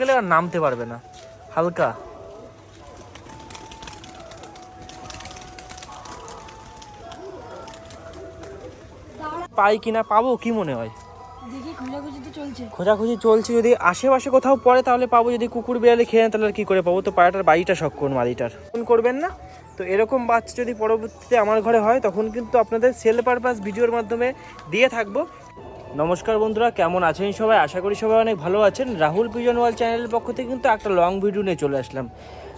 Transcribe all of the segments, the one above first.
গেলে আর নামতে পারবে না। হালকা। পাই কিনা পাবো কি মনে হয়? খোঁজাখুঁজি চলছে। যদি আশেপাশে কোথাও পড়ে তাহলে পাবো যদি কুকুর বিড়ালে খেয়ে তাহলে আর কি করে পাবো? তো পায়রাটার বাড়িটা শখ করুন মালিটার। ফোন করবেন না? তো এরকম বাচ্চা যদি পরবর্তীতে আমার ঘরে হয় তখন কিন্তু আপনাদের সেল পারপাস ভিডিওর মাধ্যমে দিয়ে থাকব। নমস্কার বন্ধুরা, কেমন আছেন সবাই? আশা করি সবাই অনেক ভালো আছেন। রাহুল পিজন ওয়াল চ্যানেলের পক্ষ থেকে কিন্তু একটা লং ভিডিও নিয়ে চলে আসলাম।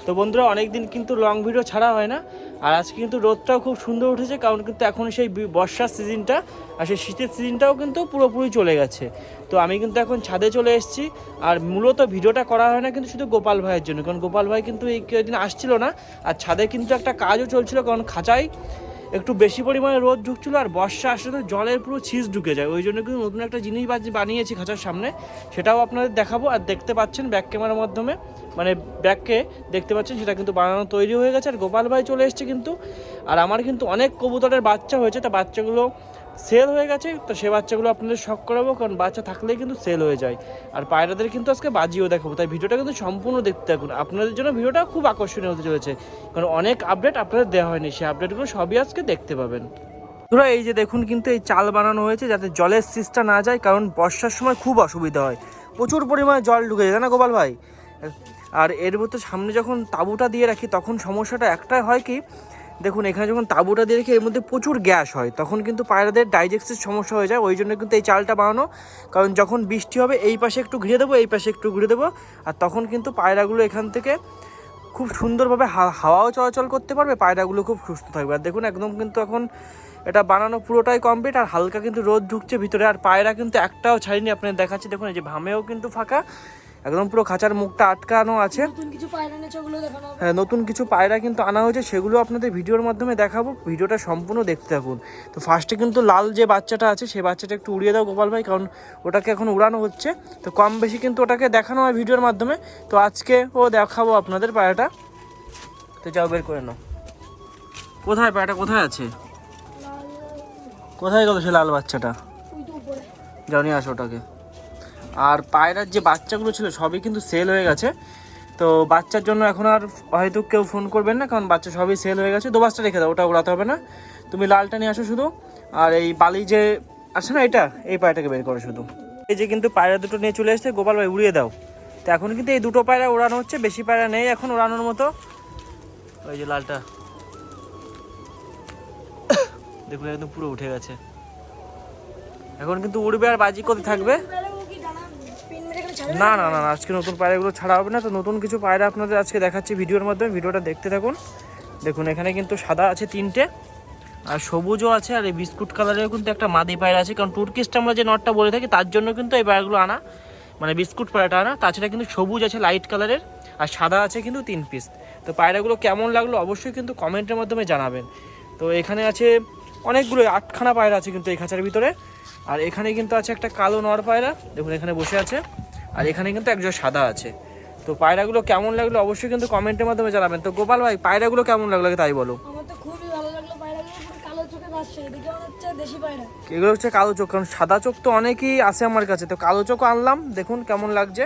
তো বন্ধুরা অনেক দিন কিন্তু লং ভিডিও ছাড়া হয় না, আর আজকে কিন্তু রোদটাও খুব সুন্দর উঠেছে, কারণ কিন্তু এখন সেই বর্ষার সিজনটা আর সেই শীতের সিজনটাও কিন্তু পুরোপুরি চলে গেছে। তো আমি কিন্তু এখন ছাদে চলে এসেছি, আর মূলত ভিডিওটা করা হয় না কিন্তু শুধু গোপাল ভাইয়ের জন্য, কারণ গোপাল ভাই কিন্তু এই কদিন আসছিল না, আর ছাদে কিন্তু একটা কাজও চলছিল, কারণ খাঁচায় একটু বেশি পরিমাণে রোদ ঢুকছিলো আর বর্ষা আসলে তো জলের পুরো ছিস ঢুকে যায়। ওই জন্য কিন্তু নতুন একটা জিনিস বানিয়েছি খাঁচার সামনে। সেটাও আপনাদের দেখাবো আর দেখতে পাচ্ছেন ব্যাক ক্যামেরার মাধ্যমে। মানে ব্যাককে দেখতে পাচ্ছেন, সেটা কিন্তু বানানো তৈরি হয়ে গেছে। আর গোপাল ভাই চলে এসছে কিন্তু। আর আমার কিন্তু অনেক কবুতরের বাচ্চা হয়েছে। তা বাচ্চাগুলো সেল হয়ে গেছে, তো সে বাচ্চাগুলো আপনাদের শখ করাবো, কারণ বাচ্চা থাকলেই কিন্তু সেল হয়ে যায়। আর পায়রাদের কিন্তু আজকে বাজিও দেখাবো, তাই ভিডিওটা কিন্তু সম্পূর্ণ দেখতে থাকুন। আপনাদের জন্য ভিডিওটা খুব আকর্ষণীয় হতে চলেছে, কারণ অনেক আপডেট আপনাদের দেওয়া হয়নি, সেই আপডেটগুলো সবই আজকে দেখতে পাবেন। ধরো এই যে দেখুন কিন্তু এই চাল বানানো হয়েছে, যাতে জলের সিস্টা না যায়, কারণ বর্ষার সময় খুব অসুবিধা হয়। প্রচুর পরিমাণে জল ঢুকে যায় না গোপাল ভাই? আর এর মধ্যে সামনে যখন তাঁবুটা দিয়ে রাখি, তখন সমস্যাটা একটাই হয় কি দেখুন, এখানে যখন তাঁবুটা দিয়ে রাখি এর মধ্যে প্রচুর গ্যাস হয়, তখন কিন্তু পায়রাদের ডাইজেস্টের সমস্যা হয়ে যায়। ওই জন্য কিন্তু এই চালটা বানানো, কারণ যখন বৃষ্টি হবে, এই পাশে একটু ঘিরে দেবো, এই পাশে একটু ঘিরে দেবো, আর তখন কিন্তু পায়রাগুলো এখান থেকে খুব সুন্দরভাবে হাওয়াও চলাচল করতে পারবে, পায়রাগুলো খুব সুস্থ থাকবে। আর দেখুন, একদম কিন্তু এখন এটা বানানো পুরোটাই কমপ্লিট, আর হালকা কিন্তু রোদ ঢুকছে ভিতরে, আর পায়রা কিন্তু একটাও ছাড়িনি, আপনাদের দেখাচ্ছি। দেখুন, এই যে ভামেও কিন্তু ফাঁকা একদম পুরো খাঁচার মুখটা আটকানো আছে। হ্যাঁ নতুন কিছু পায়রা কিন্তু আনা হয়েছে সেগুলো আপনাদের ভিডিওর মাধ্যমে দেখাবো। ভিডিওটা সম্পূর্ণ দেখতে থাকুন। তো ফার্স্টে কিন্তু লাল যে বাচ্চাটা আছে সেই বাচ্চাটা একটু উড়িয়ে দাও গোপাল ভাই কারণ ওটাকে এখন উড়ানো হচ্ছে। তো কম বেশি কিন্তু ওটাকে দেখানো হয় ভিডিওর মাধ্যমে। তো আজকে ও দেখাবো আপনাদের পায়রাটা। তো যাও বের করে নাও। কোথায় পায়রাটা? কোথায় আছে? কোথায় গেল সে লাল বাচ্চাটা? যাও নিয়ে আসো ওটাকে। আর পায়রার যে বাচ্চাগুলো ছিল সবই কিন্তু সেল হয়ে গেছে। তো বাচ্চার জন্য এখন আর হয়তো কেউ ফোন করবেন না, কারণ বাচ্চা সবই সেল হয়ে গেছে। দোবাসটা রেখে দাও, ওটা উড়াতে হবে না। তুমি লালটা নিয়ে আসো শুধু। আর এই বালি যে আছে না, এটা, এই পায়রাটাকে বের করো শুধু। এই যে কিন্তু পায়রা দুটো নিয়ে চলে এসছে, গোপাল ভাই উড়িয়ে দাও। তো এখন কিন্তু এই দুটো পায়রা ওড়ানো হচ্ছে, বেশি পায়রা নেই এখন ওড়ানোর মতো। ওই যে লালটা। দেখুন, একদম পুরো উঠে গেছে। এখন কিন্তু উড়বে আর বাজি করতে থাকবে পায়রাগুলো কি ডানা পিন মেরে এখানে ছাড়বে না না না আজকে নতুন পায়রাগুলো ছাড়া হবে না তো নতুন কিছু পায়রা আপনাদের আজকে দেখাচ্ছি ভিডিওর মাধ্যমে ভিডিওটা দেখতে থাকুন। দেখুন এখানে কিন্তু সাদা আছে তিনটে আর সবুজও আছে আর এই বিস্কুট কালারেও কিন্তু একটা মাদি পায়রা আছে কারণ টুর্কিস্ট আমরা যে নটটা বলে থাকি তার জন্য কিন্তু এই পায়রাগুলো আনা মানে বিস্কুট পায়রাটা আনা। তাছাড়া কিন্তু সবুজ আছে লাইট কালারের আর সাদা আছে কিন্তু তিন পিস তো পায়রাগুলো কেমন লাগল অবশ্যই কিন্তু কমেন্টের মাধ্যমে জানাবেন। তো এখানে আছে অনেকগুলো আটখানা পায়রা আছে কিন্তু এই খাঁচার ভিতরে। আর এখানে কিন্তু আছে একটা কালো নর পায়রা দেখুন এখানে বসে আছে। আর এখানে কিন্তু একজন সাদা আছে। তো পায়রাগুলো কেমন লাগল অবশ্যই কিন্তু কমেন্টের মাধ্যমে জানাবেন। তো গোপাল ভাই পায়রাগুলো কেমন লাগল তাই বলো। এগুলো হচ্ছে কালো চোখ কারণ সাদা চোখ তো অনেকেই আছে আমার কাছে। তো কালো চোখ আনলাম দেখুন কেমন লাগছে।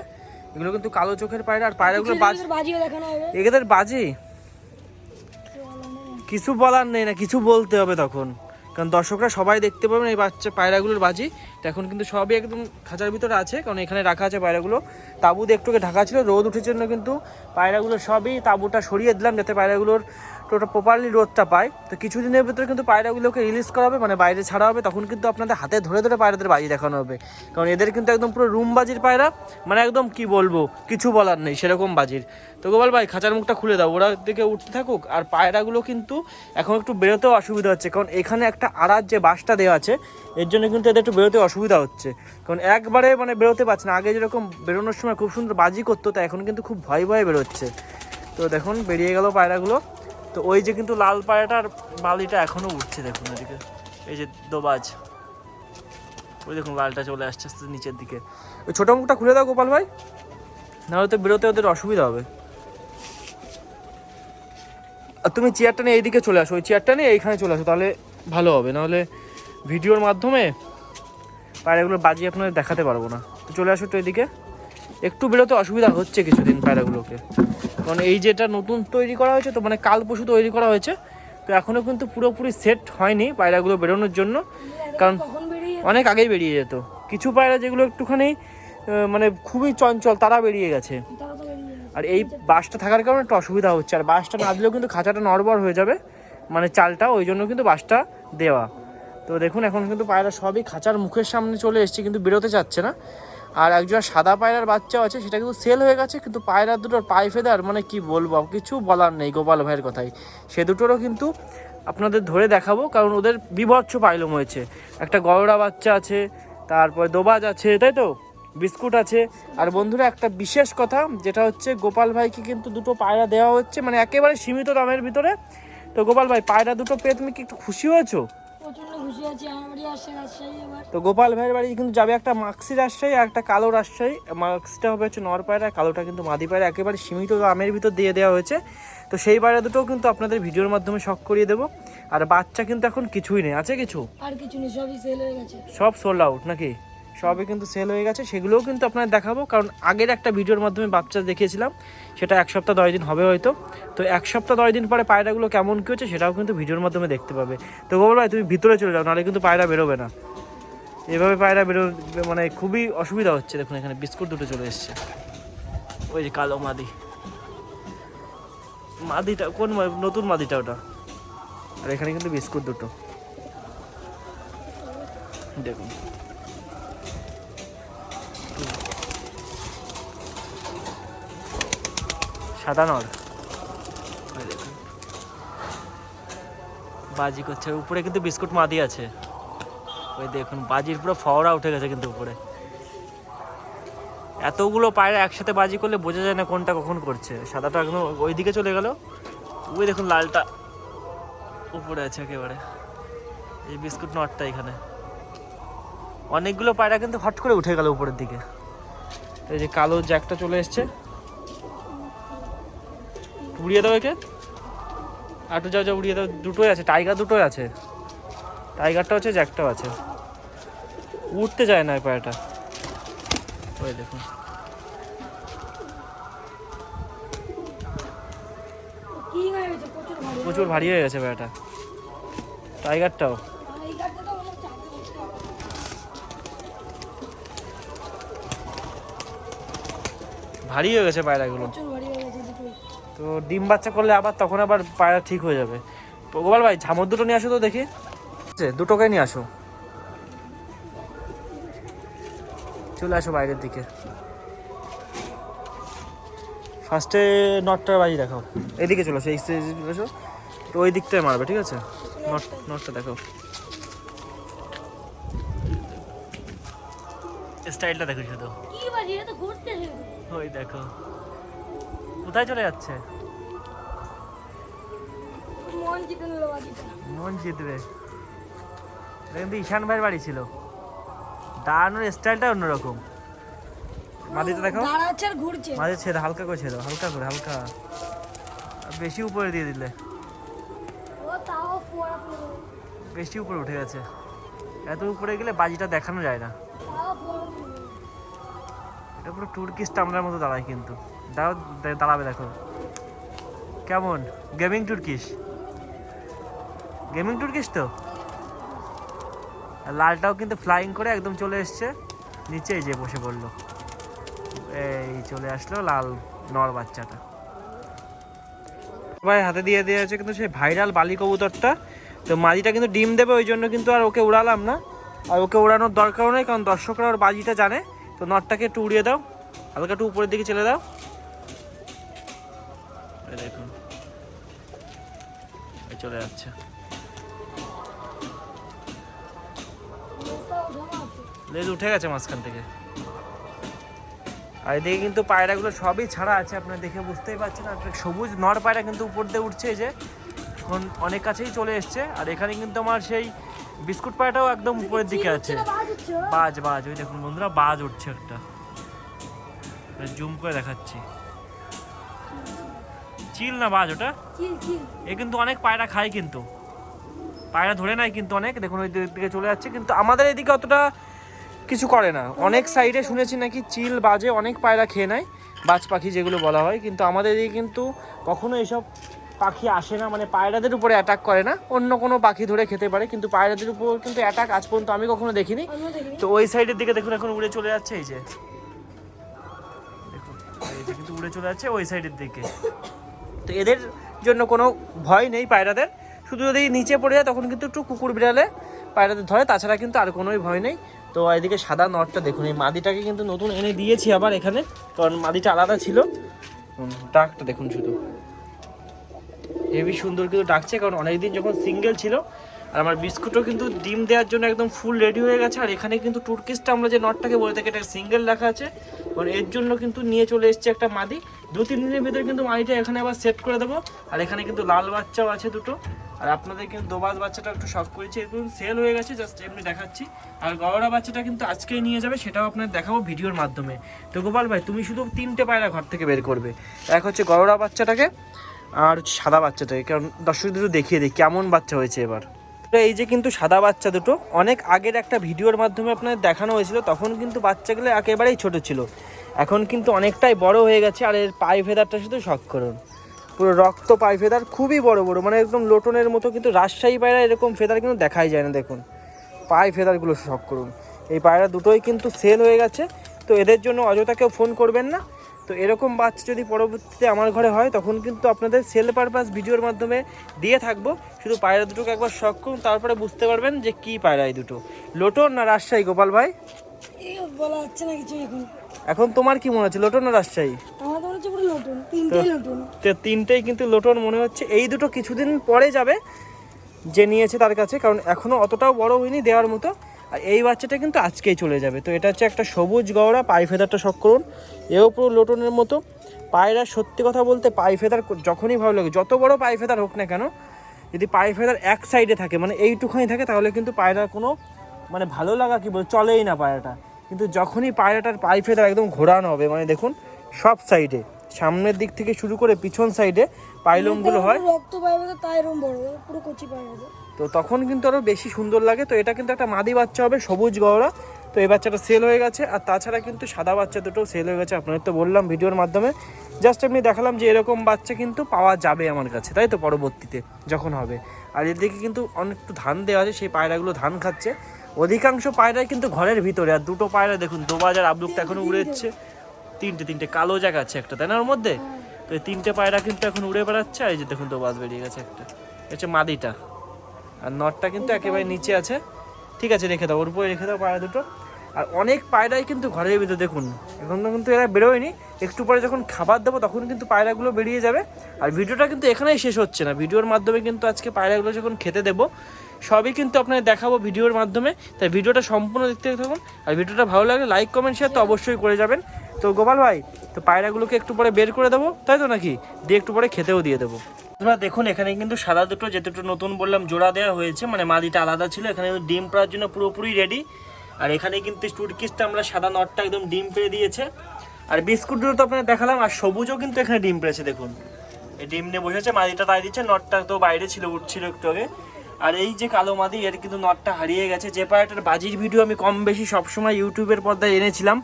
এগুলো কিন্তু কালো চোখের পায়রা আর পায়রাগুলো এদের বাজি কিছু বলার নেই না কিছু বলতে হবে তখন। কারণ দর্শকরা সবাই দেখতে পাবেন এই বাচ্চা পায়রাগুলোর বাজি। তো এখন কিন্তু সবই একদম খাঁচার ভিতরে আছে, কারণ এখানে রাখা আছে পায়রাগুলো। তাবুতে একটুকে ঢাকা ছিল, রোদ উঠের জন্য কিন্তু পায়রাগুলো সবই তাবুটা সরিয়ে দিলাম যাতে পায়রাগুলোর টোটা প্রপারলি রোদটা পায়, তো কিছুদিনের ভিতরে কিন্তু পায়রাগুলোকে রিলিজ করা হবে মানে বাইরে ছাড়া হবে, তখন কিন্তু আপনাদের হাতে ধরে ধরে পায়রাদের বাজি দেখানো হবে। কারণ এদের কিন্তু একদম পুরো রুম বাজির পায়রা মানে একদম কি বলব, কিছু বলার নেই, সেরকম বাজির। তো গোপাল ভাই, খাঁচার মুখটা খুলে দাও, ওরা দিকে উঠতে থাকুক, আর পায়রাগুলো কিন্তু এখন একটু বেরোতেও অসুবিধা হচ্ছে, কারণ এখানে একটা আড়ার যে বাসটা দেওয়া আছে, এর জন্য কিন্তু এদের একটু বেরোতে অসুবিধা হচ্ছে। কারণ একবারে মানে বেরোতে পারছে না, আগে যেরকম বেরোনোর সময় খুব সুন্দর বাজি করতো, তা এখন কিন্তু খুব ভয় ভয়ে বেরোচ্ছে। তো দেখুন, বেরিয়ে গেল পায়রাগুলো। তো ওই যে কিন্তু লাল পায়রাটার বালিটা এখনও উঠছে দেখুন এদিকে। এই যে দোবাজ। ওই দেখুন লালটা চলে আসছে আস্তে আস্তে নিচের দিকে। ওই ছোটো মুখটা খুলে দাও গোপাল ভাই, নাহলে তো বেরোতে ওদের অসুবিধা হবে। আর তুমি চেয়ারটা নিয়ে এইদিকে চলে আসো, ওই চেয়ারটা নিয়ে এইখানে চলে আসো, তাহলে ভালো হবে। নাহলে ভিডিওর মাধ্যমে পায়রাগুলো বাজিয়ে আপনাদের দেখাতে পারব না। তো চলে আসো তো এদিকে। একটু বেরোতে অসুবিধা হচ্ছে কিছুদিন পায়রাগুলোকে। কারণ এই যেটা নতুন তৈরি করা হয়েছে, তো মানে কাল পশু তৈরি করা হয়েছে, তো এখনও কিন্তু পুরোপুরি সেট হয়নি পায়রাগুলো বেরোনোর জন্য, কারণ অনেক আগেই বেরিয়ে যেত। কিছু পায়রা যেগুলো একটুখানি মানে খুবই চঞ্চল, তারা বেরিয়ে গেছে। আর এই বাসটা থাকার কারণে একটু অসুবিধা হচ্ছে, আর বাসটা না দিলেও কিন্তু খাঁচাটা নড়বড় হয়ে যাবে মানে চালটা, ওই জন্য কিন্তু বাসটা দেওয়া। তো দেখুন, এখন কিন্তু পায়রা সবই খাঁচার মুখের সামনে চলে এসছে, কিন্তু বেরোতে চাচ্ছে না। আর একজন সাদা পায়রার বাচ্চাও আছে, সেটা কিন্তু সেল হয়ে গেছে, কিন্তু পায়রা দুটোর পায়ে ফেদার মানে কি বলব কিছু বলার নেই গোপাল ভাইয়ের কথাই। সে দুটোরও কিন্তু আপনাদের ধরে দেখাবো, কারণ ওদের বিভৎস পাইলম হয়েছে। একটা গড়া বাচ্চা আছে, তারপর দোবাজ আছে, তাই তো? বিস্কুট আছে। আর বন্ধুরা, একটা বিশেষ কথা, যেটা হচ্ছে গোপাল ভাইকে কিন্তু দুটো পায়রা দেওয়া হচ্ছে মানে একেবারে সীমিত দামের ভিতরে। তো গোপাল ভাই পায়রা দুটো পেয়ে তুমি কি একটু খুশি হয়েছো? প্রচণ্ড খুশি আছি আমার বাড়ি আসছে রাজশাহী এবার তো গোপাল ভাইয়ের বাড়ি কিন্তু যাবে একটা মাক্সি রাজশাহী আর একটা কালো রাজশাহী। মাক্সিটা হবে হচ্ছে নর পায়রা কালোটা কিন্তু মাদি পায়রা একেবারে সীমিত দামের ভিতর দিয়ে দেওয়া হয়েছে। তো সেই পায়রা দুটোও কিন্তু আপনাদের ভিডিওর মাধ্যমে শখ করিয়ে দেবো। আর বাচ্চা কিন্তু এখন কিছুই নেই আছে কিছু? আর কিছু নেই সবই সেল হয়ে গেছে। সব সোল্ড আউট নাকি? সবই কিন্তু সেল হয়ে গেছে। সেগুলোও কিন্তু আপনাদের দেখাবো, কারণ আগের একটা ভিডিওর মাধ্যমে বাচ্চা দেখিয়েছিলাম, সেটা এক সপ্তাহ দশ দিন হবে হয়তো। তো এক সপ্তাহ দশ দিন পরে পায়রাগুলো কেমন কী হচ্ছে সেটাও কিন্তু ভিডিওর মাধ্যমে দেখতে পাবে। তো গোবর ভাই, তুমি ভিতরে চলে যাও, নাহলে কিন্তু পায়রা বেরোবে না। এভাবে পায়রা বেরো মানে খুবই অসুবিধা হচ্ছে। দেখুন এখানে বিস্কুট দুটো চলে এসছে। ওই যে কালো মাদি। মাদিটা, কোন নতুন মাদিটা ওটা? আর এখানে কিন্তু বিস্কুট দুটো। দেখুন। সাদা নর বাজি করছে। উপরে কিন্তু বিস্কুট মাদি আছে। ওই দেখুন, বাজির পুরো ফওয়ারা উঠে গেছে কিন্তু উপরে। এতগুলো পায়রা একসাথে বাজি করলে বোঝা যায় না কোনটা কখন করছে। সাদাটা একদম ওই দিকে চলে গেল। ওই দেখুন, লালটা উপরে আছে একেবারে। এই বিস্কুট নটটা এখানে। অনেকগুলো পায়রা কিন্তু হট করে উঠে গেল উপরের দিকে। এই যে কালো জ্যাকটা চলে এসছে। উড়িয়ে দাও একে। আটু যাও যাও উড়িয়ে দাও। দুটোই আছে টাইগার দুটোই আছে। টাইগারটা আছে জ্যাকটাও আছে। উঠতে যায় না এই পায়রাটা ওই দেখুন প্রচুর ভারী হয়ে গেছে পায়রাটা টাইগারটাও আর হচ্ছে। ভারী হয়ে গেছে পায়রাগুলো। তো ডিম বাচ্চা করলে আবার তখন আবার পায়রা ঠিক হয়ে যাবে। তো গোপাল ভাই ঝামর দুটো নিয়ে আসো তো দেখি। ঠিক আছে, দুটোকে নিয়ে আসো। চলে আসো বাইরের দিকে। ফার্স্টে নটটা বাজি দেখাও। এদিকে চলে আসো এই আসো তো ওই দিকটায় মারবে ঠিক আছে? নট নটটা দেখাও। স্টাইলটা দেখো শুধু। কি বাজি এটা ঘুরতে শুরু ওই দেখো। কোথায় চলে যাচ্ছে? মন জিতবে। এটা কিন্তু ঈশান ভাইয়ের বাড়ি ছিল। দাঁড়ানোর স্টাইলটা অন্যরকম। মাদিটা দেখো। মাঝে ছেড়ে হালকা করে ছেড়ে হালকা করে হালকা। বেশি উপরে দিয়ে দিলে। বেশি উপরে উঠে গেছে। এত উপরে গেলে বাজিটা দেখানো যায় না। এটা পুরো টুর্কিশ টামলার মতো দাঁড়ায় কিন্তু। দাঁড়াও দে- দাঁড়াবে দেখো। কেমন? গেমিং টুর্কিশ গেমিং টুর্কিশ তো? লালটাও কিন্তু ফ্লাইং করে একদম চলে এসছে। নিচে এই যে বসে পড়ল। এই চলে আসলো লাল, নর বাচ্চাটা। ভাই হাতে দিয়ে দেওয়া আছে কিন্তু সেই ভাইরাল বালি কবুতরটা। তো মাঝিটা কিন্তু ডিম দেবে, ওই জন্য কিন্তু আর ওকে উড়ালাম না। আর ওকে উড়ানোর দরকারও নেই, কারণ দর্শকরা ওর বাজিটা জানে। তো নটটাকে একটু উড়িয়ে দাও। হালকা একটু উপরের দিকে চলে দাও। চলে যাচ্ছে। লেজ উঠে গেছে মাঝখান থেকে। আর এদিকে কিন্তু পায়রাগুলো সবই ছাড়া আছে, আপনারা দেখে বুঝতেই পারছেন। আর সবুজ নর পায়রা কিন্তু উপর দিয়ে উঠছে যে, এখন অনেক কাছেই চলে এসছে। আর এখানে কিন্তু আমার সেই বিস্কুট পায়রাটাও একদম উপরের দিকে আছে। বাজ বাজ, ওই দেখুন বন্ধুরা, বাজ উঠছে একটা। জুম করে দেখাচ্ছি। চিল না বাজ ওটা? এ কিন্তু অনেক পায়রা খায় কিন্তু। পায়রা ধরে নেয় কিন্তু অনেক। দেখুন ওই দিক চলে যাচ্ছে কিন্তু আমাদের এদিকে অতটা কিছু করে না। অনেক সাইডে শুনেছি নাকি চিল বাজে অনেক পায়রা খেয়ে নেয় বাজ পাখি যেগুলো বলা হয়। কিন্তু আমাদের এদিকে কিন্তু কখনো এসব পাখি আসে না। মানে পায়রাদের উপরে অ্যাটাক করে না। অন্য কোনো পাখি ধরে খেতে পারে কিন্তু পায়রাদের উপর কিন্তু অ্যাটাক আজ পর্যন্ত আমি কখনো দেখিনি। তো ওই সাইডের দিকে দেখুন এখন উড়ে চলে যাচ্ছে এই যে। দেখুন কিন্তু উড়ে চলে যাচ্ছে ওই সাইডের দিকে। তো এদের জন্য কোনো ভয় নেই পায়রাদের। শুধু যদি নিচে পড়ে যায়, তখন কিন্তু একটু কুকুর বিড়ালে পায়রাদের ধরে। তাছাড়া কিন্তু আর কোনোই ভয় নেই। তো এদিকে সাদা নটটা দেখুন, এই মাদিটাকে কিন্তু নতুন এনে দিয়েছি আবার এখানে, কারণ মাদিটা আলাদা ছিল। ডাকটা দেখুন শুধু। হেভি সুন্দর কিন্তু ডাকছে, কারণ অনেকদিন যখন সিঙ্গেল ছিল আর আমার বিস্কুটও কিন্তু ডিম দেওয়ার জন্য একদম ফুল রেডি হয়ে গেছে। আর এখানে কিন্তু টুর্কিসটা আমরা যে নটটাকে বলে থাকি, এটা সিঙ্গেল রাখা আছে। কারণ এর জন্য কিন্তু নিয়ে চলে এসেছে একটা মাদি। দু, তিন দিনের ভিতরে কিন্তু মাদিটা এখানে আবার সেট করে দেবো। আর এখানে কিন্তু লাল বাচ্চাও আছে দুটো। আর আপনাদের কিন্তু দোবাজ বাচ্চাটা একটু শখ করেছে। এরকম সেল হয়ে গেছে জাস্ট এমনি দেখাচ্ছি। আর গড়া বাচ্চাটা কিন্তু আজকেই নিয়ে যাবে, সেটাও আপনাদের দেখাবো ভিডিওর মাধ্যমে। তো গোপাল ভাই, তুমি শুধু তিনটে পায়রা ঘর থেকে বের করবে। এক হচ্ছে গড়া বাচ্চাটাকে, আর সাদা বাচ্চাটাকে। কারণ দর্শক দুটো দেখিয়ে দিই, কেমন বাচ্চা হয়েছে এবার। এই যে কিন্তু সাদা বাচ্চা দুটো, অনেক আগের একটা ভিডিওর মাধ্যমে আপনাদের দেখানো হয়েছিল, তখন কিন্তু বাচ্চাগুলো একেবারেই ছোট ছিল। এখন কিন্তু অনেকটাই বড় হয়ে গেছে, আর এর পায়ে ফেদারটা শুধু শখ করুন পুরো রক্ত পায়ে ফেদার খুবই বড় বড় মানে একদম লোটনের মতো কিন্তু রাজশাহী পায়রা এরকম ফেদার কিন্তু দেখাই যায় না, দেখুন। পায়ে ফেদারগুলো শখ করুন এই পায়রা দুটোই কিন্তু সেল হয়ে গেছে, তো এদের জন্য অযথা কেউ ফোন করবেন না। তো এরকম বাচ্চা যদি পরবর্তীতে আমার ঘরে হয় তখন কিন্তু আপনাদের সেল পারপাস ভিডিওর মাধ্যমে দিয়ে থাকব। শুধু পায়রা দুটোকে একবার শখ করুন তারপরে বুঝতে পারবেন যে কি পায়রা এই দুটো। লোটন না রাজশাহী গোপাল ভাই? বলা যাচ্ছে না কিছু এখন। এখন তোমার কি মনে হচ্ছে লোটন না রাজশাহী? তো হচ্ছে তিনটেই তো তিনটেই কিন্তু লোটন মনে হচ্ছে। এই দুটো কিছুদিন পরে যাবে যে নিয়েছে তার কাছে কারণ এখনও অতটাও বড় হয়নি দেওয়ার মতো। আর এই বাচ্চাটা কিন্তু আজকেই চলে যাবে। তো এটা হচ্ছে একটা সবুজ গওড়া পাই ফেদারটা শখ করুন। এও পুরো লোটনের মতো। পায়রা সত্যি কথা বলতে পাই ফেদার যখনই ভালো লাগে যত বড় পাই ফেদার হোক না কেন যদি পাই ফেদার এক সাইডে থাকে মানে এইটুখানি থাকে তাহলে কিন্তু পায়রার কোনো মানে ভালো লাগা কি বল চলেই না পায়রাটা। কিন্তু যখনই পায়রাটার পাই ফেদার একদম ঘোরানো হবে মানে দেখুন সব সাইডে সামনের দিক থেকে শুরু করে পিছন সাইডে পাইলমগুলো হয়। রক্ত তাই এরকম বড় পুরো কচি তো তখন কিন্তু আরও বেশি সুন্দর লাগে। তো এটা কিন্তু একটা মাদি বাচ্চা হবে, সবুজ গওড়া। তো এই বাচ্চাটা সেল হয়ে গেছে। আর তাছাড়া কিন্তু সাদা বাচ্চা দুটো সেল হয়ে গেছে, আপনাদের তো বললাম ভিডিওর মাধ্যমে। জাস্ট এমনি দেখালাম যে এরকম বাচ্চা কিন্তু পাওয়া যাবে আমার কাছে, তাই তো পরবর্তীতে যখন হবে। আর এদিকে কিন্তু অনেক ধান দেওয়া আছে, সেই পায়রাগুলো ধান খাচ্ছে। অধিকাংশ পায়রাই কিন্তু ঘরের ভিতরে, আর দুটো পায়রা দেখুন, দোবাজার আবলুকটা এখনও উড়েচ্ছে তিনটে তিনটে কালো জায়গা আছে একটা, তাই না ওর মধ্যে? তো এই তিনটে পায়রা কিন্তু এখন উড়ে বেড়াচ্ছে, আর এই যে দেখুন দোবাজ বেরিয়ে গেছে একটা। হচ্ছে মাদিটা। আর নটটা কিন্তু একেবারে নিচে আছে। ঠিক আছে, রেখে দাও, ওর উপরে রেখে দাও পায়রা দুটো। আর অনেক পায়রাই কিন্তু ঘরের ভিতরে, দেখুন, এখন তো কিন্তু এরা বেরোয়নি। একটু পরে যখন খাবার দেবো, তখন কিন্তু পায়রাগুলো বেরিয়ে যাবে। আর ভিডিওটা কিন্তু এখানেই শেষ হচ্ছে না। ভিডিওর মাধ্যমে কিন্তু আজকে পায়রাগুলো যখন খেতে দেবো, সবই কিন্তু আপনাদের দেখাবো ভিডিওর মাধ্যমে। তাই ভিডিওটা সম্পূর্ণ দেখতে থাকুন। আর ভিডিওটা ভালো লাগলে লাইক, কমেন্ট শেয়ার তো অবশ্যই করে যাবেন। তো গোপাল ভাই, তো পায়রাগুলোকে একটু পরে বের করে দেবো, তাই তো নাকি? দিয়ে একটু পরে খেতেও দিয়ে দেবো। তোমরা দেখুন, এখানে কিন্তু সাদা দুটো, যে দুটো নতুন বললাম, জোড়া দেওয়া হয়েছে। মানে মাদিটা আলাদা ছিল, এখানে ডিম পাড়ার জন্য পুরোপুরি রেডি আর এখানে কিন্তু টুটকিসটা আমরা সাদা নটটা একদম ডিম পেড়ে দিয়েছে। আর বিস্কুটগুলো তো আপনাদের দেখালাম, আর সবুজও কিন্তু এখানে ডিম পেড়েছে, দেখুন। এই ডিম নিয়ে বসেছে মাদিটা তাই দিচ্ছে, নটটা তো বাইরে ছিল, উঠছিল একটু আগে। আর এই যে কালো মাদি, এর কিন্তু নটটা হারিয়ে গেছে। যে পায়রাটার বাজির ভিডিও আমি কম বেশি সবসময় ইউটিউবের পর্দায় এনেছিলাম।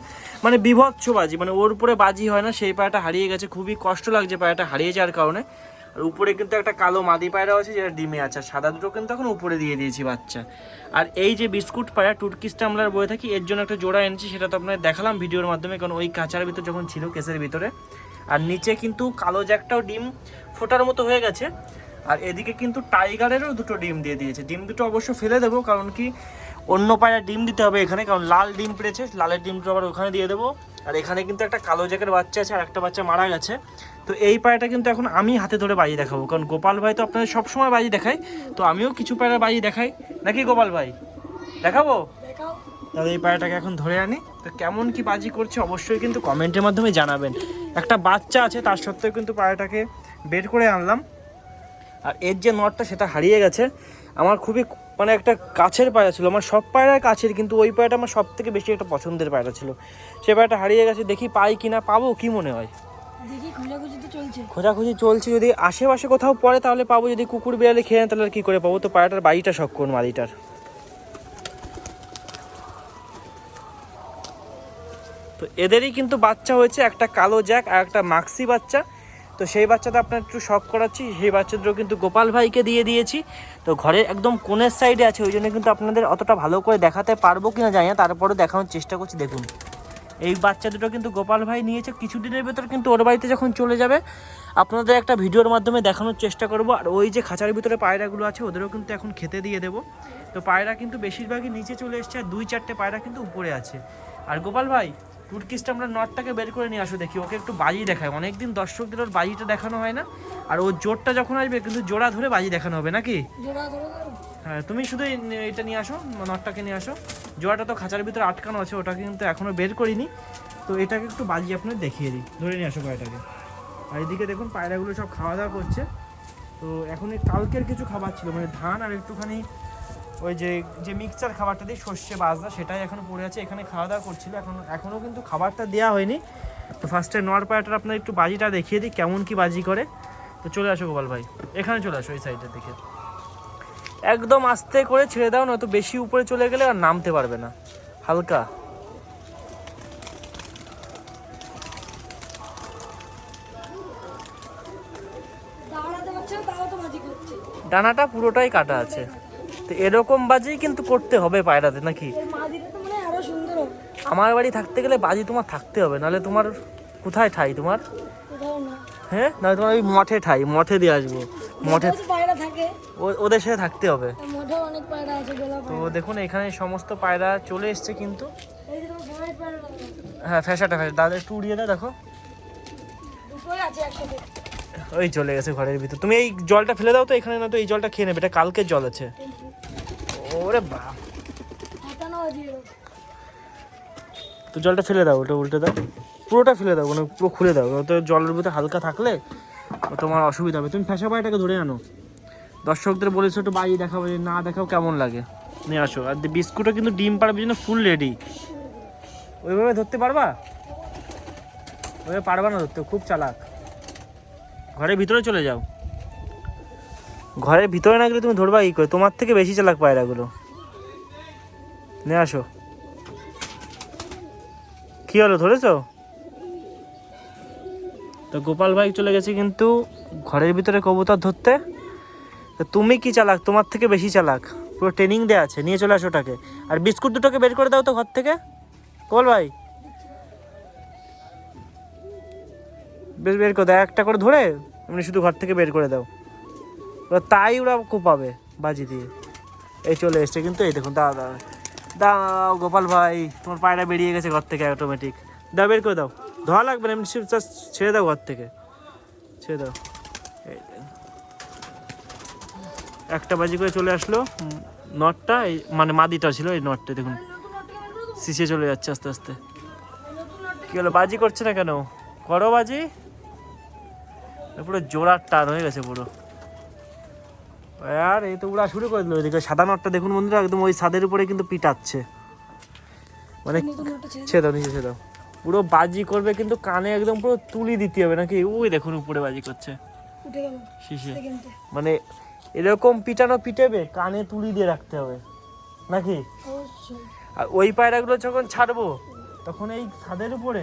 মানে বিভৎস বাজি মানে ওর উপরে বাজি হয় না, সেই পায়রাটা হারিয়ে গেছে। খুবই কষ্ট লাগছে পায়রাটা হারিয়ে যাওয়ার কারণে। আর উপরে কিন্তু একটা কালো মাদি পায়রা আছে, যেটা ডিমে আছে। আর সাদা দুটো কিন্তু এখন উপরে দিয়ে দিয়েছি বাচ্চা। আর এই যে বিস্কুট পায়রা টুর্কিসটা আমরা বয়ে থাকি, এর জন্য একটা জোড়া এনেছি, সেটা তো আপনাদের দেখালাম ভিডিওর মাধ্যমে, কারণ ওই কাঁচার ভিতর যখন ছিল কেসের ভিতরে। আর নিচে কিন্তু কালো জ্যাকটাও ডিম ফোটার মতো হয়ে গেছে। আর এদিকে কিন্তু টাইগারেরও দুটো ডিম দিয়ে দিয়েছে। ডিম দুটো অবশ্য ফেলে দেবো, কারণ কি অন্য পায়রা ডিম দিতে হবে এখানে, কারণ লাল ডিম পেড়েছে, লালের ডিমটা আবার ওখানে দিয়ে দেবো। আর এখানে কিন্তু একটা কালো জ্যাকের বাচ্চা আছে, আর একটা বাচ্চা মারা গেছে। তো এই পায়রাটা কিন্তু এখন আমি হাতে ধরে বাজি দেখাবো। কারণ গোপাল ভাই তো আপনাদের সবসময় বাজি দেখায়। তো আমিও কিছু পায়রা বাজি দেখাই। নাকি গোপাল ভাই? দেখাবো? তাহলে এই পায়রাটাকে এখন ধরে আনি। তো কেমন কি বাজি করছে অবশ্যই কিন্তু কমেন্টের মাধ্যমে জানাবেন। একটা বাচ্চা আছে তার সত্ত্বেও কিন্তু পায়রাটাকে বের করে আনলাম। আর এর যে নটটা সেটা হারিয়ে গেছে। আমার খুবই মানে একটা কাছের পায়রা ছিল। আমার সব পায়রার কাছের কিন্তু ওই পায়রাটা আমার সব থেকে বেশি একটা পছন্দের পায়রা ছিল। সে পায়রাটা হারিয়ে গেছে দেখি পাই কিনা পাবো কি মনে হয়? খোঁজাখুঁজি তো চলছে। যদি আশেপাশে কোথাও পড়ে তাহলে পাবো, যদি কুকুর বিড়ালে খেয়ে নেয় তাহলে আর কি করে পাবো? তো পায়রাটার বাড়িটা শখ করুন মাদিটার এদেরই কিন্তু বাচ্চা হয়েছে, একটা কালো জ্যাক আর একটা মাক্সি বাচ্চা। তো সেই বাচ্চাটা আপনার একটু শখ করাচ্ছি, সেই বাচ্চাদেরও কিন্তু গোপাল ভাইকে দিয়ে দিয়েছি। তো ঘরের একদম কোণের সাইডে আছে, ওই জন্য কিন্তু আপনাদের অতটা ভালো করে দেখাতে পারব কিনা জানি না তারপরে দেখানোর চেষ্টা করছি, দেখুন। এই বাচ্চা দুটো কিন্তু গোপাল ভাই নিয়েছে। কিছুদিনের ভেতর কিন্তু ওর বাড়িতে যখন চলে যাবে, আপনাদের একটা ভিডিওর মাধ্যমে দেখানোর চেষ্টা করব। আর ওই যে খাঁচার ভিতরে পায়রাগুলো আছে, ওদেরও কিন্তু এখন খেতে দিয়ে দেবো। তো পায়রা কিন্তু বেশিরভাগই নিচে চলে এসছে, আর দুই চারটে পায়রা কিন্তু উপরে আছে। আর গোপাল ভাই টুটকিসটা আমরা নটটাকে বের করে নিয়ে আসো দেখি, ওকে একটু বাজি দেখায় অনেকদিন দর্শকদের ওর বাজিটা দেখানো হয় না, আর ওর জোরটা যখন আসবে, কিন্তু জোড়া ধরে বাজি দেখানো হবে নাকি? জোড়া ধরে। হ্যাঁ তুমি শুধু এটা নিয়ে আসো, নটটাকে নিয়ে আসো। জোড়াটা তো খাঁচার ভিতরে আটকানো আছে ওটাকে কিন্তু এখনও বের করিনি। তো এটাকে একটু বাজি আপনার দেখিয়ে দিই, ধরে নিয়ে আসো পায়রাটাকে আর এদিকে দেখুন, পায়রাগুলো সব খাওয়া দাওয়া করছে। তো এখন কালকের কিছু খাবার ছিল মানে ধান আর একটুখানি ওই যে যে মিক্সচার খাবারটা দিই সর্ষে বাজদা সেটাই এখনও পড়ে আছে, এখানে খাওয়া দাওয়া করছিল, এখন এখনও কিন্তু খাবারটা দেওয়া হয়নি। তো ফার্স্টে নর পায়রাটার আপনার একটু বাজিটা দেখিয়ে দিই, কেমন কি বাজি করে। তো চলে আসো গোপাল ভাই, এখানে চলে আসো এই সাইডের দিকে। একদম আস্তে করে ছেড়ে দাও নয়তো বেশি উপরে চলে গেলে আর নামতে পারবে না। হালকা। ডানাটা পুরোটাই কাটা আছে। তো এরকম বাজি কিন্তু করতে হবে পায়রাতে নাকি? মানে আমার বাড়ি থাকতে গেলে বাজি তোমার থাকতে হবে নাহলে তোমার কোথায় ঠাই তোমার? হ্যাঁ? নাহলে তোমার ওই মঠে ঠাই মঠে দিয়ে আসব। মঠে পায়রা থাকে। ও- ওদের সাথে থাকতে হবে। অনেক পায়রা আছে তো দেখুন এখানে সমস্ত পায়রা চলে এসছে কিন্তু। হ্যাঁ ফ্যাশাটা ফ্যাশা দাদা একটু উড়িয়ে দাও দেখো। ওই চলে গেছে ঘরের ভিতর। তুমি এই জলটা ফেলে দাও তো এখানে না তো এই জলটা খেয়ে নেবে। এটা কালকের জল আছে। ওরে বাপ এরকম। তো জলটা ফেলে দাও ওটা উল্টে দাও। পুরোটা ফেলে দাও মানে পুরো খুলে দাও। তো জলের ভিতরে হালকা থাকলে তোমার অসুবিধা হবে। তুমি ফ্যাসা পায়টাকে ধরে আনো। দর্শকদের বলেছ একটু বাড়ি দেখাবো যে না দেখাও কেমন লাগে? নিয়ে আসো। আর বিস্কুটও কিন্তু ডিম পাড়ার জন্য ফুল রেডি ওইভাবে ধরতে পারবা? ওইভাবে পারবা না ধরতে খুব চালাক। ঘরের ভিতরে চলে যাও। ঘরের ভিতরে না গেলে তুমি ধরবা কি করে? তোমার থেকে বেশি চালাক পায়রাগুলো। নিয়ে আসো। কি হলো ধরেছো? তো গোপাল ভাই চলে গেছে কিন্তু ঘরের ভিতরে কবুতর ধরতে। তুমি কি চালাক? তোমার থেকে বেশি চালাক। পুরো ট্রেনিং দেওয়া আছে। নিয়ে চলে আসো ওটাকে। আর বিস্কুট দুটোকে বের করে দাও তো ঘর থেকে। গোপাল ভাই। বেশ, বের করে দাও। একটা করে ধরে এমনি শুধু ঘর থেকে বের করে দাও। ওরা তাই ওরা কোপাবে বাজি দিয়ে। এই চলে এসছে কিন্তু এই দেখুন, দাও দাও। দাও, গোপাল ভাই। তোমার পায়রা বেরিয়ে গেছে ঘর থেকে অটোমেটিক দাও, বের করে দাও। ধোয়া লাগবে না, এমনি ছেড়ে দাও ঘর থেকে। ছেড়ে দাও এই দেখো। একটা বাজি করে চলে আসলো নটটা এই মানে মাদিটা ছিল এই নটটা দেখুন। শিশে চলে যাচ্ছে আস্তে আস্তে। কী হলো বাজি করছে না কেন? করো বাজি। পুরো জোড়ার টান হয়ে গেছে পুরো। আর এই তো উড়া শুরু করে দিল এদিকে। সাদা নটটা দেখুন বন্ধুরা একদম ওই ছাদের উপরে কিন্তু পিটাচ্ছে। মানে ছেড়ে ছেড়ে দাও নিচে ছেড়ে দাও। পুরো বাজি করবে কিন্তু কানে একদম পুরো তুলি দিতে হবে নাকি? ওই দেখুন উপরে বাজি করছে। শিশে। মানে এরকম পিটানো পিটেবে কানে তুলি দিয়ে রাখতে হবে। নাকি? আর ওই পায়রাগুলো যখন ছাড়বো তখন এই ছাদের উপরে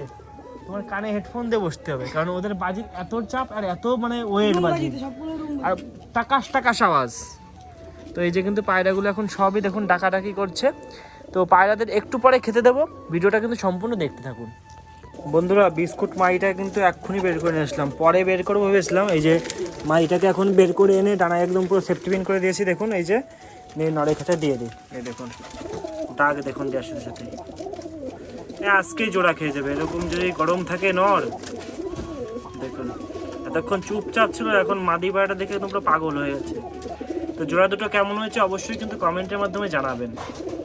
তোমার কানে হেডফোন দিয়ে বসতে হবে কারণ ওদের বাজির এত চাপ আর এত মানে ওয়েট বাজি। আর টাকাস টাকাস আওয়াজ। তো এই যে কিন্তু পায়রাগুলো এখন সবই দেখুন ডাকাডাকি করছে। তো পায়রাদের একটু পরে খেতে দেবো ভিডিওটা কিন্তু সম্পূর্ণ দেখতে থাকুন। বন্ধুরা বিস্কুট মাইটা কিন্তু এক্ষুনি বের করে নিয়ে আসলাম। পরে বের করব ভেবেছিলাম এই যে মাইটাকে এখন বের করে এনে ডানা একদম পুরো সেফটি পিন করে দিয়েছি, দেখুন, এই যে নড়ে খাঁচা দিয়ে দিই। এই দেখুন দাগ দেখুন দেওয়ার সাথে আজকেই জোড়া খেয়ে যাবে, এরকম যদি গরম থাকে নর দেখুন, এতক্ষণ চুপচাপ ছিল, এখন মাদি পায়রাটা দেখে একদম পুরো পাগল হয়ে গেছে। তো জোড়া দুটো কেমন হয়েছে অবশ্যই কিন্তু কমেন্টের মাধ্যমে জানাবেন।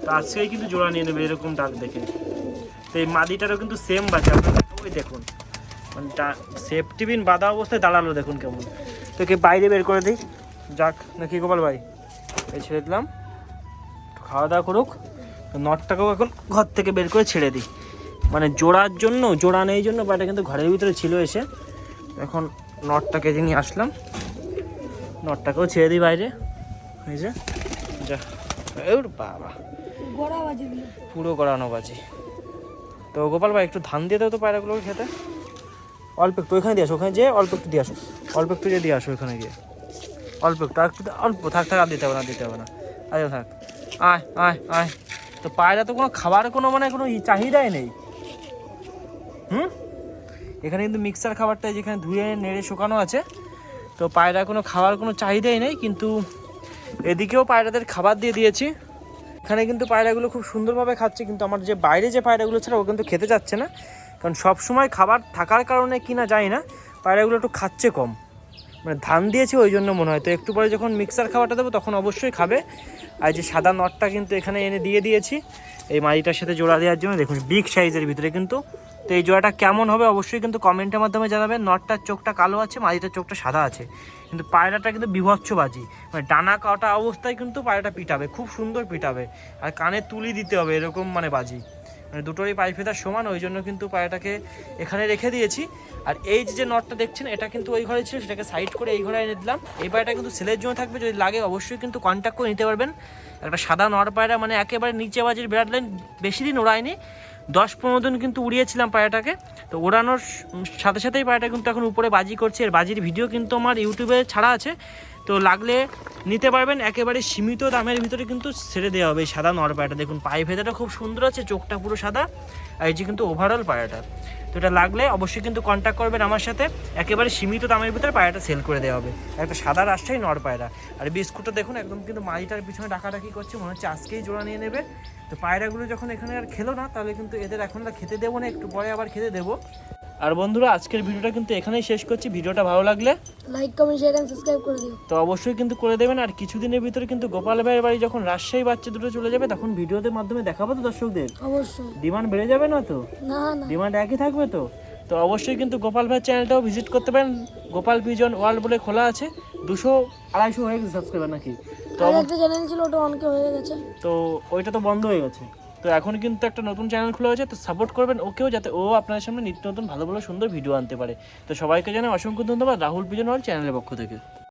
তো আজকেই কিন্তু জোড়া নিয়ে নেবে এরকম ডাক দেখে। তো এই মাদিটারও কিন্তু সেম বাজে আপনারা ওই দেখুন। মানে সেফটি বিন বাঁধা অবস্থায় দাঁড়াল, দেখুন কেমন। তো একে বাইরে বের করে দিই। যাক নাকি গোপাল ভাই? এই ছেড়ে দিলাম। খাওয়া দাওয়া করুক। নটটাকেও এখন ঘর থেকে বের করে ছেড়ে দিই। মানে জোড়ার জন্য জোড়া নেই জন্য বাটা কিন্তু ঘরের ভিতরে ছিল এসে। এখন নটটাকে যে নিয়ে আসলাম নটটাকেও ছেড়ে দিই বাইরে। এই যে যা। এর বাবা। পুরো গড়ানো বাজি। তো তো গোপাল ভাই একটু ধান দিয়ে দাও তো পায়রাগুলোকে খেতে। অল্প একটু ওইখানে দিয়ে আসো, ওখানে যেয়ে অল্প একটু দিয়ে আসো। অল্প একটু দিয়ে দিয়ে আসো ওইখানে গিয়ে। অল্প একটু, আর অল্প, থাক থাক, আর দিতে হবে না, দিতে হবে না। আচ্ছা থাক। আয় আয় আয়। তো পায়রা তো কোনো খাবার, কোনো মানে কোনো চাহিদাই নেই। হুম? এখানে কিন্তু মিক্সার খাবারটা যেখানে ধুয়ে, নেড়ে, শুকানো আছে। তো পায়রা কোনো খাওয়ার কোনো চাহিদাই নেই, কিন্তু এদিকেও পায়রাদের খাবার দিয়ে দিয়েছি। এখানে কিন্তু পায়রাগুলো খুব সুন্দরভাবে খাচ্ছে, কিন্তু আমার যে বাইরে যে পায়রাগুলো ছাড়া ও কিন্তু খেতে যাচ্ছে না। কারণ সব সময় খাবার থাকার কারণে কিনা যায় না, পায়রাগুলো একটু খাচ্ছে কম। মানে ধান দিয়েছে ওই জন্য মনে হয়। তো একটু পরে যখন মিক্সার খাবারটা দেবো, তখন অবশ্যই খাবে। আর যে সাদা নটটা কিন্তু এখানে এনে দিয়ে দিয়েছি। এই মাড়িটার সাথে জোড়া দেওয়ার জন্য দেখুন বিগ সাইজের ভিতরে কিন্তু। তো এই জোড়াটা কেমন হবে অবশ্যই কিন্তু কমেন্টের মাধ্যমে জানাবেন। নটটার চোখটা কালো আছে মাঝিটার চোখটা সাদা আছে। কিন্তু পায়রাটা কিন্তু বিভৎস বাজি মানে ডানা কাটা অবস্থায় কিন্তু পায়রাটা পিটাবে, খুব সুন্দর পিটাবে। আর কানে তুলি দিতে হবে, এরকম মানে বাজি। মানে দুটোরই পাই ফেদার সমান, ওই জন্য কিন্তু পায়রাটাকে এখানে রেখে দিয়েছি। আর এই যে নটটা দেখছেন, এটা কিন্তু ওই ঘরে ছিল, সেটাকে সাইড করে এই ঘরে এনে দিলাম। এই পায়রাটা কিন্তু সেলের জন্য থাকবে, যদি লাগে অবশ্যই কিন্তু কন্ট্যাক্ট করে নিতে পারবেন। একটা সাদা নট পায়রা মানে একেবারে নিচে বাজির বিরাট লাইন বেশি দিন ওড়ায়নি। দশ পনেরো দিন কিন্তু উড়িয়েছিলাম পায়রাটাকে তো ওড়ানোর সাথে সাথেই পায়রাটা কিন্তু এখন উপরে বাজি করছে। এর বাজির ভিডিও কিন্তু আমার ইউটিউবে ছাড়া আছে। তো লাগলে নিতে পারবেন। একেবারে সীমিত দামের ভিতরে কিন্তু ছেড়ে দেওয়া হবে সাদা নর পায়রাটা দেখুন পায়ে ভেদাটা খুব সুন্দর আছে, চোখটা পুরো সাদা। আর এই যে কিন্তু ওভারঅল পায়রাটা তো এটা লাগলে অবশ্যই কিন্তু কন্ট্যাক্ট করবেন আমার সাথে। একেবারে সীমিত দামের ভিতরে পায়রাটা সেল করে দেওয়া হবে। একটা সাদা রাস্তায় নর পায়রা আর বিস্কুটটা দেখুন, একদম কিন্তু মাঝিটার পিছনে ডাকাডাকি করছে, মনে হচ্ছে আজকেই জোড়া নিয়ে নেবে। তো পায়রাগুলো যখন এখানে আর খেলো না, তাহলে কিন্তু এদের এখন আর খেতে দেবো না, একটু পরে আবার খেতে দেবো। আর বন্ধুরা আজকের ভিডিওটা কিন্তু এখানেই শেষ করছি। ভিডিওটা ভালো লাগলে like comment share and subscribe করে দিও। তো অবশ্যই কিন্তু করে দেবেন। আর কিছুদিনের ভিতরে কিন্তু গোপাল ভাইয়ের বাড়ি যখন রাজশাহী বাচ্চা দুটো চলে যাবে তখন ভিডিওদের মাধ্যমে দেখাবো তো দর্শকদের। অবশ্যই। ডিমান্ড বেড়ে যাবে না তো? না না। ডিমান্ড একই থাকবে তো? তো অবশ্যই কিন্তু গোপাল ভাইয়ের চ্যানেলটাও ভিজিট করতে পারেন। গোপাল পিজন ওয়ার্ল্ড বলে খোলা আছে। দুশো আড়াইশো হয়ে গেছে সাবস্ক্রাইবার নাকি? তো চ্যানেল ছিল ওটা অনেকে হয়ে গেছে। তো ওইটা তো বন্ধ হয়ে গেছে। তো এখন কিন্তু একটা নতুন চ্যানেল খোলা হয়েছে, তো সাপোর্ট করবেন ওকেও যাতে ও আপনাদের সামনে নিত্য নতুন ভালো ভালো সুন্দর ভিডিও আনতে পারে। তো সবাইকে জানাই অসংখ্য ধন্যবাদ, রাহুল পিজন চ্যানেলের পক্ষ থেকে।